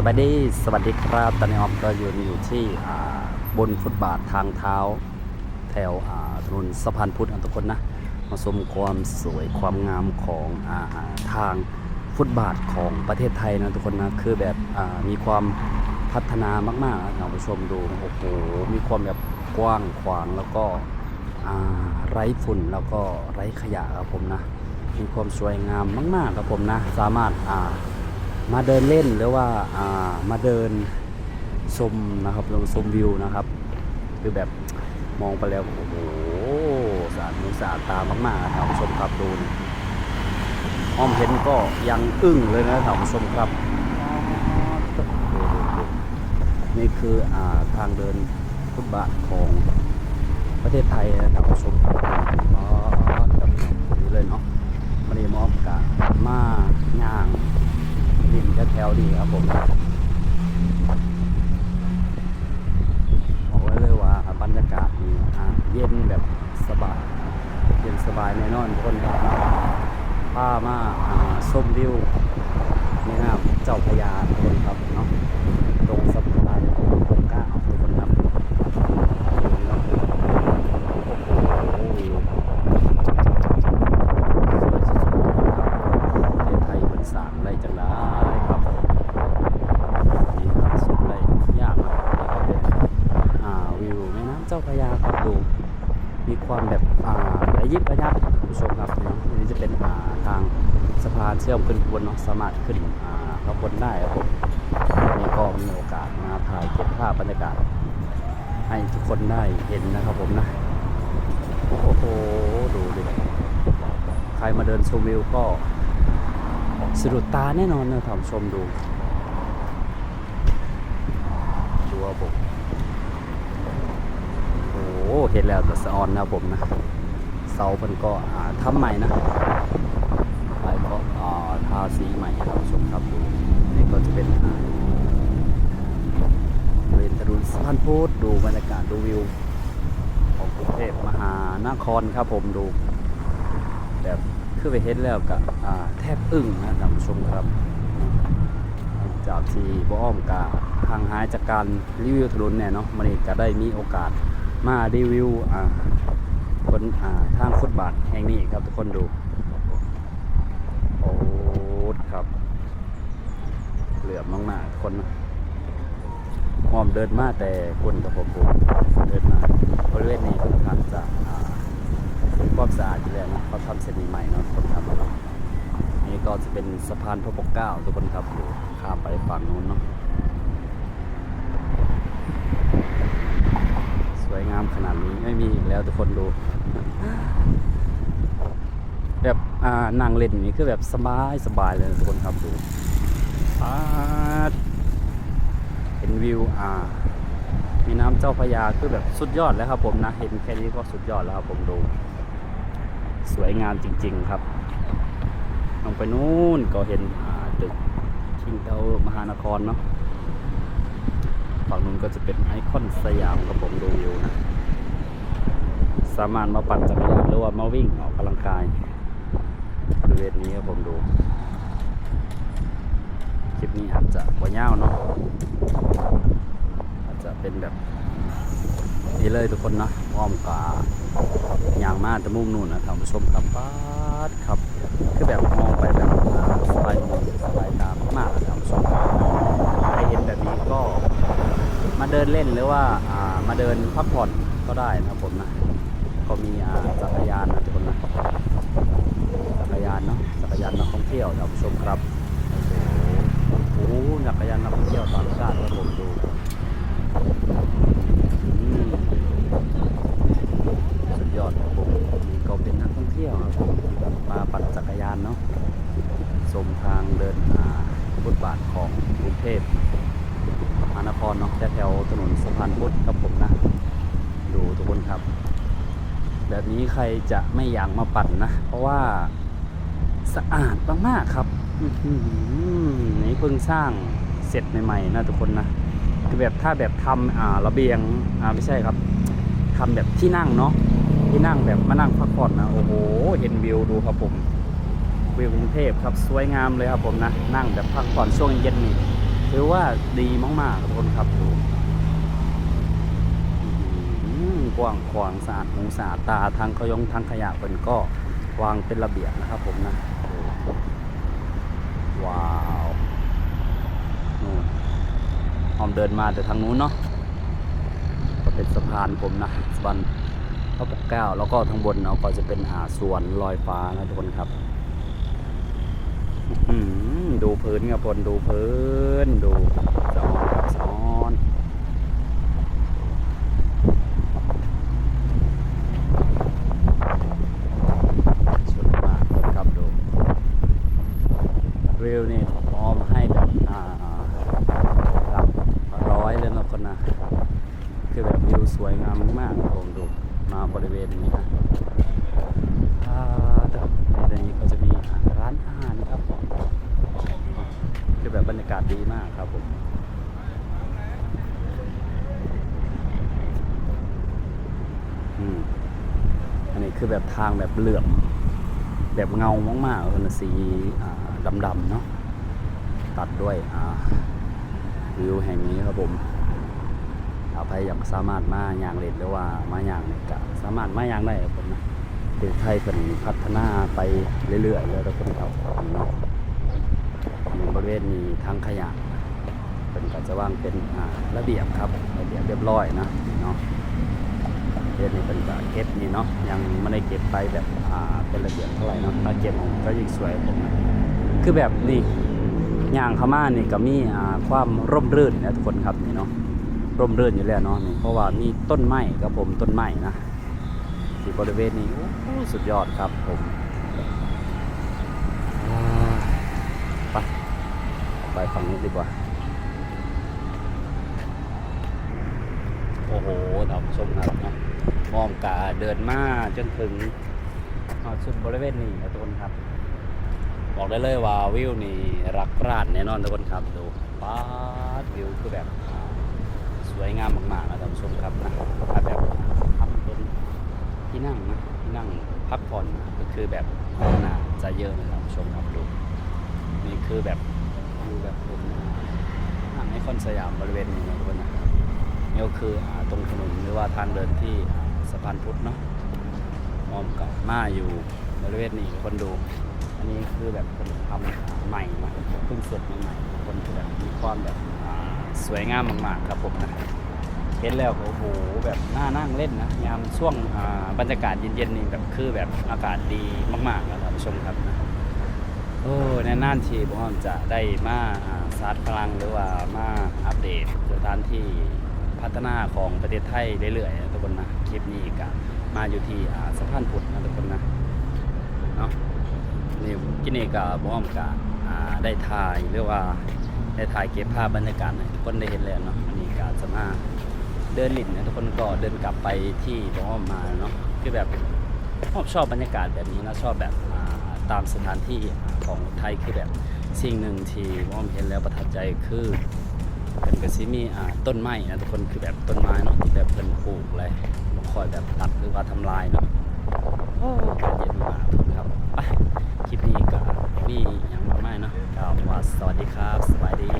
สวัสดีสวัสดีครับตอนนี้ออฟก็อยู่อยู่ที่บนฟุตบาททางเท้า แถวถนนสะพานพุทธนทุกคนนะ มาชมความสวยความงามของอาทางฟุตบาทของประเทศไทยนะทุกคนนะ คือแบบมีความพัฒนามากๆนะท่านผู้ชมดูโอ้โหมีความแบบกว้างขวางแล้วก็ไร้ฝุ่นแล้วก็ไร้ขยะครับผมนะ มีความสวยงามมาก ๆ ครับผมนะ สามารถอ่า มาเดินเล่นหรือว่าอ่ามาเดินชมนะครับลงชมวิวนะครับ คือแบบมองไปแล้วโอ้โหสาดหูสาดตามากๆนะครับผู้ชมครับดูนี่อ้อมเห็นก็ยังอึ้งเลยนะครับผู้ชมครับนี่คืออ่าทางเดินฟุตบาทของประเทศไทยนะครับผู้ชมครับอ๋อแบบนี้เลยเนาะมันนี้มอบกะมาย่าง ดินแถวๆดีครับผมบอกไว้เลยว่าบรรยากาศดีเย็นแบบสบาย เย็นสบายแน่นอนคนครับป้ามาอ่าส้มวิวแม่น้ำเจ้าพญาคนครับเนาะตรงสะพานตรงตรงก้าวทุกคนครับโอ้โหวิว ประเทศไทยเป็นสร้ามได้จังได้ครับมีครับสุดเลยยากครับแล้วก็เป็นอ่าวิวแม่น้ำเจ้าพระยาครับดู มีความแบบอ่าระ ยิบระยับคุณผู้ชมครับเนาะทีนี้จะเป็นาทางสะพานเชื่อมขึ้นบนเนาะสามารถขึ้นข้างบนได้ครับผมนี่ก็มีโอกาสมาถ่ายเก็บภาพบรรยากาศ ให้ทุกคนได้เห็นนะครับผมนะโอ้โหดูดิใครมาเดินชมวิวก็สะดุดตาแน่นอนนะท่านผู้ชมดูดูว่าผมโอ้เห็นแล้วแต่สะออนนะผมนะ เสามันก็อ่าทำใหม่นะไปก็ทาสีใหม่ท่านผู้ชมครับดูนี่ก็จะเป็นอ่าบริเวณถนนสะพานพุทธดูบรรยากาศดูวิว ของกรุงเทพมหานครครับผมดูแบบคือไปเห็นแล้วก็อ่าแทบอึ้งนะท่านผู้ชมครับ จากที่บ่อ้อมกาห่างหายจากการรีวิวถนนเนี่ยเนาะมันก็ได้มีโอกาสมารีวิวอ่า บนอ่าทางฟุตบาทแห่งนี้ครับทุกคนดู โอ้ครับ เหลือมมากๆทุกคนหอมเดินมาแต่คนกับผมผมเดินมาบริเวณนี้ค่อนข้างจะความสะอาดอยู่แล้วนะเขาทำเสร็จใหม่เนาะคนทำแล้วนี่ก็จะเป็นสะพานพระปกเกล้าทุกคนครับดูข้ามไปฝั่งนู้นเนาะสวยงามขนาดนี้ไม่มี แล้วทุกคนดู แบบอ่านั่งเล่นนี่คือแบบสบายสบายเลยทุกคนครับดูเห็นวิวอ่ามีน้ำเจ้าพระยาคือแบบสุดยอดแล้วครับผมนะเห็นแค่นี้ก็สุดยอดแล้วครับผมดู สวยงามจริง ๆครับลงไปนู่นก็เห็นอ่าตึกคิงเตามหานครเนาะฝั่งนู้นก็จะเป็นไอคอนสยามครับผมดูวิวนะ สามารถมาปั่นจักรยานหรือว่ามาวิ่งออกกำลังกายบริเวณนี้ครับผมดู คลิปนี้อาจจะบ่ยาวเนาะอาจจะเป็นแบบนี้เลยทุกคนนะอ้อมกาอย่างมากแต่มุมนู่นนะท่านผู้ชมครับป้าดครับคือแบบมองไปแบบสบายหูสบายตามากนะท่านผู้ชมใครเห็นแบบนี้ก็มาเดินเล่นหรือว่ามาเดินพักผ่อนก็ได้นะผมนะก็มีอ่าจักรยานนะทุกคนนะจักรยานเนาะจักรยานนักท่องเที่ยวท่านผู้ชมครับโอ้โหจักรยานนักท่องเที่ยวต่างชาติครับผมดู อืมสุดยอดครับผมนี่ก็เป็นนักท่องเที่ยวครับผมที่แบบมาปั่นจักรยานเนาะ ชมทางเดินหาฟุตบาทของกรุงเทพมหานครเนาะแถวถนนสะพานพุทธครับผมนะ ดูทุกคนครับ แบบนี้ใครจะไม่อยากมาปั่นนะ เพราะว่าสะอาดมากๆครับอื้อหือนี่เพิ่งสร้างเสร็จใหม่ๆนะทุกคนนะคือแบบถ้าแบบทำอ่าระเบียงอ่าไม่ใช่ครับทำแบบที่นั่งเนาะที่นั่งแบบมานั่งพักผ่อนนะโอ้โหเห็นวิวดูครับผม วิวกรุงเทพครับสวยงามเลยครับผมนะนั่งแบบพักผ่อนช่วงเย็นนี่ถือว่าดีมากๆครับทุกคนครับดูอื้อหือกว้างขวางสะอาดหูสะอาดตาทางขยงทางขยะเป็นก็วางเป็นระเบียบนะครับผมนะว้าวนู่นออมเดินมาแต่ทางนู้นเนาะก็เป็นสะพานผมนะสะพานพระปกเก้าแล้วก็ทางบนเนาะก็จะเป็นหาดสวนลอยฟ้านะทุกคนครับ ดูพื้นครับพลดูพื้น ดูสอนครับสอนสุดมากครับดูวิวนี่พร้อมให้แบบอ่าหลักร้อยเลยนะคนนะคือแบบวิวสวยงามมากผมดูมาบริเวณนี้นะ อ่าในนี้ก็จะมีร้านอาหารครับผม คือแบบบรรยากาศดีมากครับผมอืมอันนี้คือแบบทางแบบเหลื่อม แบบเงามากๆเลยนะสีดำๆเนาะตัดด้วยวิวแห่งนี้ครับผมถ้าใครอยากสามารถมาอย่างเล่นหรือว่ามาอย่างก็สามารถมาอย่างได้ครับผมนะประเทศไทยเป็นพัฒนาไปเรื่อยๆเลยทุกคนครับเนาะ ริเวณนี้ทางขยะเป็นก็จะว่างเป็นระเบียบครับระเบียบเรียบร้อยนะเนาะเรื่องนี้เป็นก็เก็บนี่เนาะยังไม่ได้เก็บไปแบบเป็นระเบียบเท่าไหร่เนาะถ้าเก็บก็ยิ่งสวยผมคือแบบนี่ย่างข้ามานี่ก็มีความร่มรื่นนะทุกคนครับนี่เนาะร่มรื่นอยู่แล้วเนาะนี่เพราะว่ามีต้นไม้ครับผมต้นไม้นะที่บริเวณนี้สุดยอดครับผมอ่าไป ไปฝั่งนี้ดีกว่า โอ้โหท่านผู้ชมครับเนาะมองกาเดินมาจนถึงอ่าสุดบริเวณนี้นะทุกคนครับ บอกได้เลยว่าวิวนี่รักราดแน่นอนทุกคนครับดูป๊าวิวคือแบบสวยงามมากๆนะท่านผู้ชมครับนะถ้าแบบทำเป็นที่นั่งนะที่นั่งพักผ่อนก็คือแบบห้องน้ำจะเยอะนะครับชมครับดูนี่คือแบบ อยู่แบบห้างไอคอนสยามบริเวณนี้นะทุกคนนะนี่ก็คืออตรงถนนหรือว่าทางเดินที่สะพานพุทธเนาะมอมกับมาอยู่บริเวณนี้คนดู อันนี้คือแบบคนทำอ่าใหม่นะเพิ่งเสร็จใหม่ๆคนแบบมีความแบบสวยงามมากๆครับผมนะเห็นแล้วโอ้โหแบบน่านั่งเล่นนะยามช่วงบรรยากาศเย็นๆนี่แบบคือแบบอากาศดีมากๆนะท่านผู้ชมครับนะ โอ้ในน่านทีผมจะได้มาอ่าสาร์พลังหรือว่ามาอัปเดตสถานที่พัฒนาของประเทศไทยเรื่อยๆทุกคนนะคลิปนี้ก็มาอยู่ที่สะพานพุทธนะทุกคนนะเนาะนี่กินนี่กับผมกับอ่าได้ถ่ายหรือว่าได้ถ่ายเก็บภาพบรรยากาศทุกคนได้เห็นแล้วเนาะนนี้ก็จะมาเดินหลินนะทุกคนก็เดินกลับไปที่บ้อมมาเนาะคือแบบชอบชอบบรรยากาศแบบนี้นะชอบแบบตามสถานที่ ของไทยคือแบบสิ่งหนึ่งที่บ้อมเห็นแล้วประทับใจคือเป็นกระซิมีอ่าต้นไม้นะทุกคนคือแบบต้นไม้เนาะที่แบบเป็นปลูกเลยมาคอยแบบตัดหรือว่าทำลายเนาะโอ้เย็นมากครับไปคลิปนี้ก็มีอย่างมากมายเนาะก็ว่าสวัสดีครับสบายดี